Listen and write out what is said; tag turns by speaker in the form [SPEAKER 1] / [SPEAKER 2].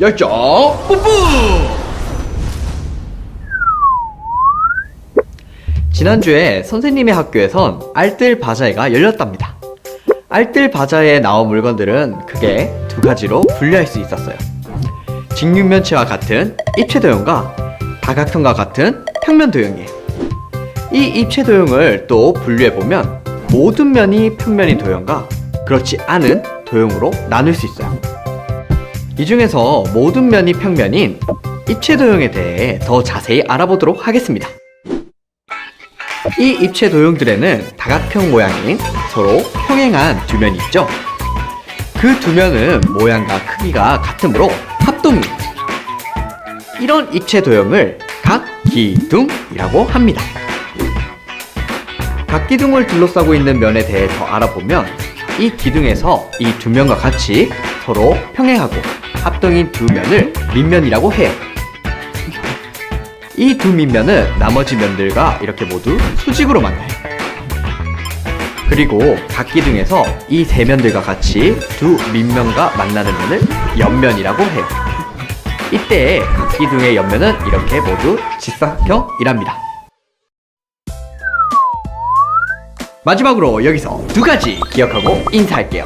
[SPEAKER 1] 열정 뿜뿜! 지난주에 선생님의 학교에선 알뜰 바자회가 열렸답니다. 알뜰 바자회에 나온 물건들은 크게 두 가지로 분류할 수 있었어요. 직육면체와 같은 입체 도형과 다각형과 같은 평면 도형이에요. 이 입체 도형을 또 분류해 보면 모든 면이 평면인 도형과 그렇지 않은 도형으로 나눌 수 있어요. 이 중에서 모든 면이 평면인 입체 도형에 대해 더 자세히 알아보도록 하겠습니다. 이 입체 도형들에는 다각형 모양인 서로 평행한 두 면이 있죠. 그 두 면은 모양과 크기가 같으므로 합동이. 이런 입체 도형을 각기둥이라고 합니다. 각 기둥을 둘러싸고 있는 면에 대해 더 알아보면 이 기둥에서 이 두 면과 같이 서로 평행하고 합동인 두 면을 밑면이라고 해요. 이 두 밑면은 나머지 면들과 이렇게 모두 수직으로 만나요. 그리고 각 기둥에서 이세 면들과 같이 두 밑면과 만나는 면을 옆면이라고 해요. 이때 각 기둥의 옆면은 이렇게 모두 직사각형이랍니다. 마지막으로 여기서 두 가지 기억하고 인사할게요.